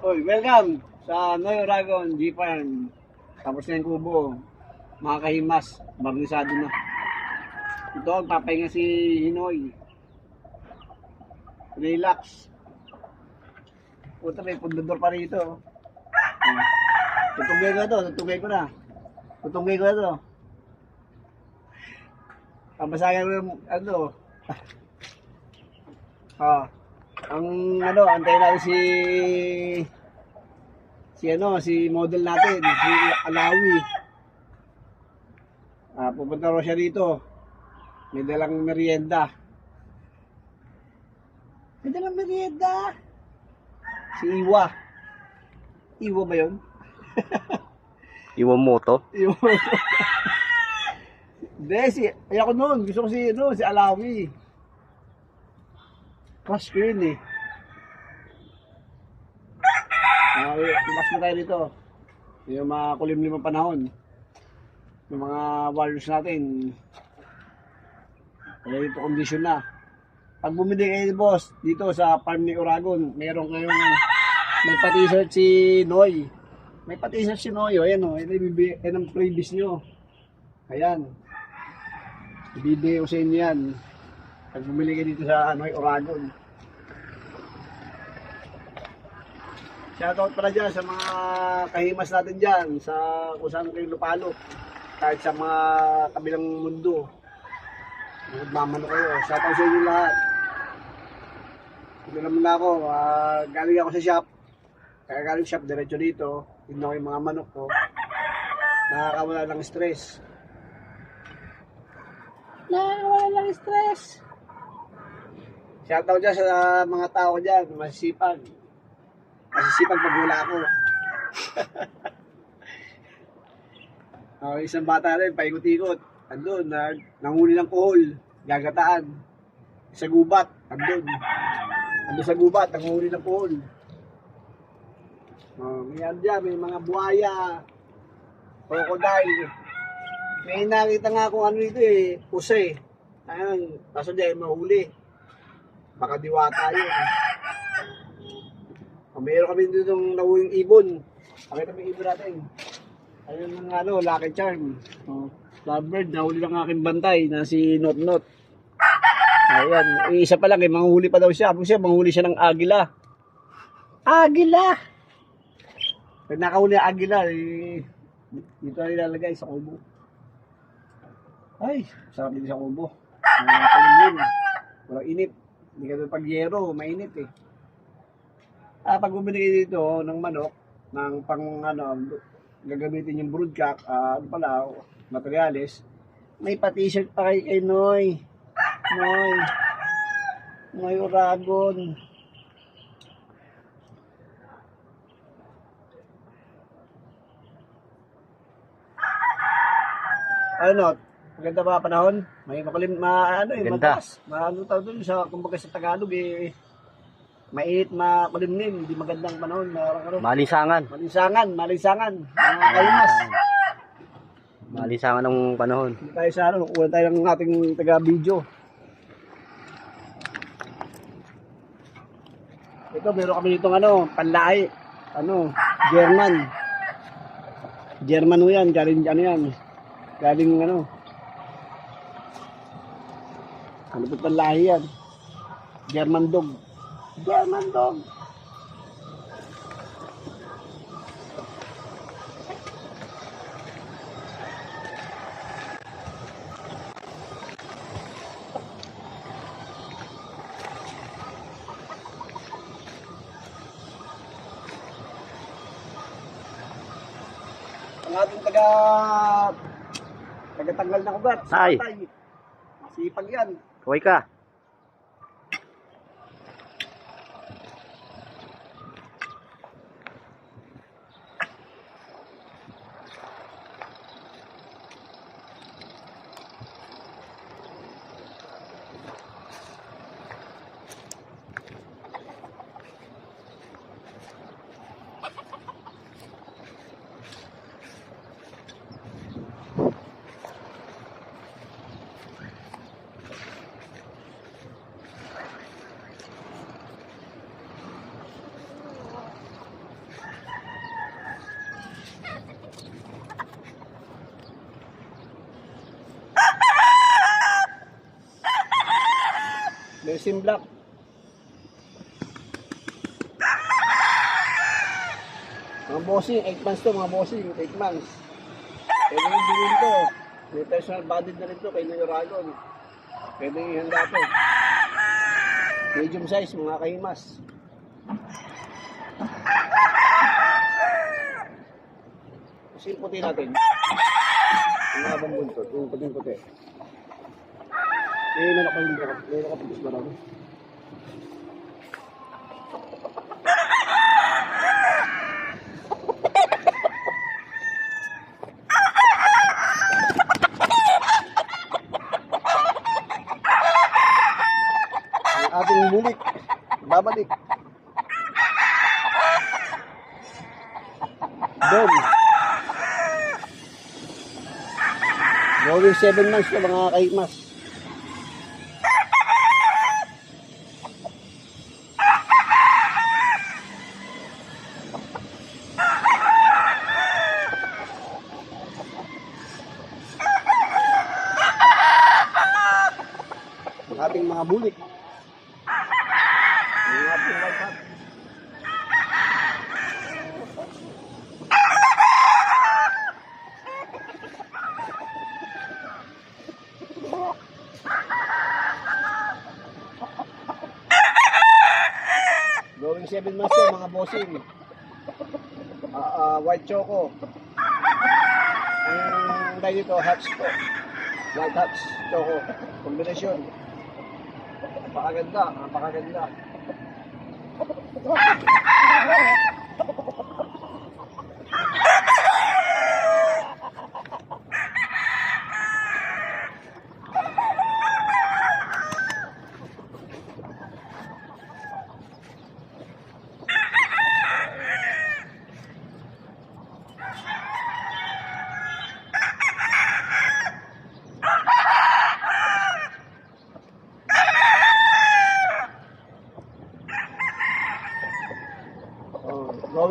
Oy, welcome sa Noy Oragon Farm. Tapos na yung kubo. Mga kahimas, barnisado na. Ito, papahinga si Hinoy. Relax. Puta, may pundador pa rito. Tutugay ko na to, tutugay ko na. Tutugay ko na to. Pabasagan ko yung, ano, ah, ang ano, antayin natin si si ano, si model natin, si Alawi. Ah, pupunta raw siya dito. May dalang merienda. May dalang merienda. Si Iwa. Iwa ba yun? Iwamoto. Iwa. Hindi, si, ayoko nun. Gusto ko si, ano, si Alawi. Crush ko yun eh. Tumas mo tayo dito. Yung mga kulimlimang panahon. Yung mga warriors natin. Kaya dito condition na. Pag bumili kayo boss, dito sa farm ni Oragon, meron kayong may pa-t-shirt si Noy. May pa-t-shirt si Noy, o ayan o, ito yan ang previous nyo. Ayan. Ibibigay ko sa inyo yan. Pag bumili kayo dito sa Noy Oragon. Shoutout pala dyan sa mga kahimas natin dyan, sa kung saan kayo lupalo. Kahit sa mga kabilang mundo. Nagmamano kayo. Shoutout sa inyo lahat. Ito naman na ako, ah, galing ako sa shop. Kaya galing shop, diretso dito. Tignan ko yung mga manok ko. Nakakawala ng stress. Nakakawala ng stress. Shoutout dyan sa mga tao dyan, masisipag. Masisipag pag wala ako. oh, isang bata rin, paikot-ikot. Andun, nag, nanguli ng kohol, gagataan. Sa gubat, andun. Andun sa gubat, nanguli ng kohol. Oh, may ano dyan, may mga buhaya, crocodile. May nakita nga akong ano dito eh, usay. Ayun, kaso di ay mahuli. Baka diwata yun. Meron kami dito ng nahuling ibon. Pakita mo yung ibon natin. Ayun ang ano, lucky charm. Oh, lovebird, nahuli ng aking bantay na si Not Not. Ayan, isa pa lang eh, manghuli pa daw siya. Siya, manghuli siya ng agila. Agila! Pag nakahuli ang agila, eh, dito na ilalagay sa kubo. Ay, sarap din sa kubo. Mga kalimlim. Walang init. Hindi ka pag yero, mainit eh. Ah, pag bumili kayo dito ng manok, ng pang ano, gagamitin yung broodcock, ah, ano pala, materialis, may pa-t-shirt pa kay, kay Noy. Noy. Noy Uragon. Ano, maganda ba panahon? May makulim, ma, ano eh, Maganda. mataas. Maano tawag doon sa, kumbaga sa Tagalog eh, mainit, makulimlim, hindi magandang panahon. Marang Malisangan. Malinsangan, malinsangan. Mga kaimas. Malisangan ng panahon. Hindi tayo sa ano, kuha tayo ng ating taga-video. Ito, meron kami dito ano, panlahi. Ano, German. German yan, galing ano yan. Galing ano. Ano po panlahi yan? German dog. German dog. Ang ating taga tagatanggal ng ugat. si Ay. Patay. Sipag yan. Kaway ka. Resin Black. Mga bossing, 8 months to mga bossing, 8 months. Pwede yung bilhin to. May personal body na rin to kay New Dragon. Pwede yung ihanda to. Medium size, mga kahimas. Kasi puti natin. Yung mga bang buntot, yung puting puti. Eh, meron ka yung meron ka pagkis marami. Ang ating bulik, babalik. Dog. Going 7 months na mga kaimas. Ating mga bulik. Ang ating white hat. Going 7 months yan, mga bossing. Ah, ah, white choco. Ang dahil dito, hats po. White hats, choco. Kombinasyon. Napakaganda, napakaganda.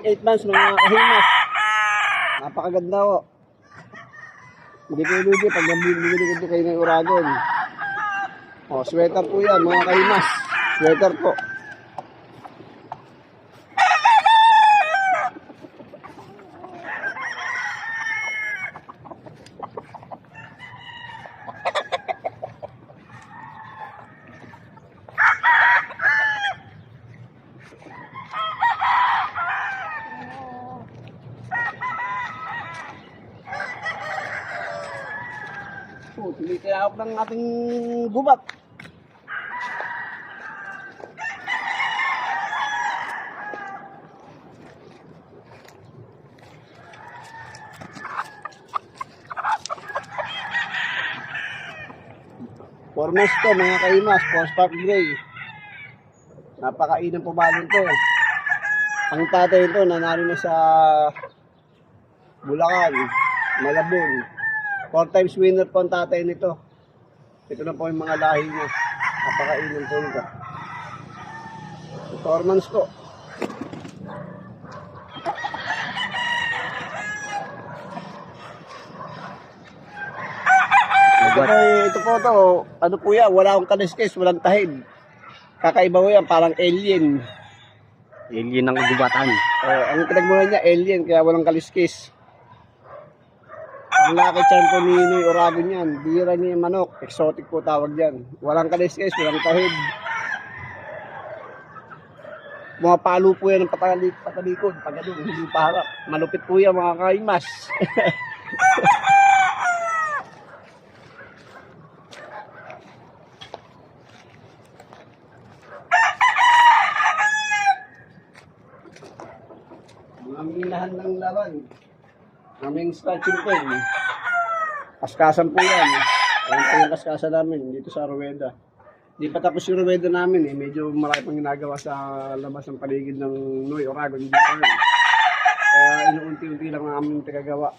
Oh, going 8 months mga kahimas. Napakaganda ko. Hindi ko ilugi pag nabibili ko kayo ng uragon. Oh, sweater po yan mga kahimas. Sweater po. Oh, tumitiyawak ng ating gubat. Formas to mga kaimas, Four Spark Gray. Napakainang pumalon to. Ang tatay nito nanalo na sa Bulacan, Malabon. Four times winner po ang tatay nito. Ito na po yung mga lahi niya. Napakainang po nito. Months po. Ito po, ito po to, ano po yan, wala akong kaliskis, walang tahid. Kakaiba po yan, parang alien. Alien ng gubatan. Oh, ang pinagmula niya, alien, kaya walang kaliskis. Ang lucky charm po ni Noy Oragon yan. Bira niya manok. Exotic po tawag yan. Walang kaliskis, walang tahid. Mga palo po yan ng patalik, patalikod. Pag ano, hindi paharap. Malupit po yan mga kaimas. Mga minahan ng laban. Aming stretching pen. Kaskasan po yan. Ayan po yung kaskasan namin dito sa Rueda. Di pa tapos yung Rueda namin eh. Medyo marami pang ginagawa sa labas ng paligid ng Noy Oragon. Hindi pa. Kaya inuunti-unti lang ang aming tagagawa.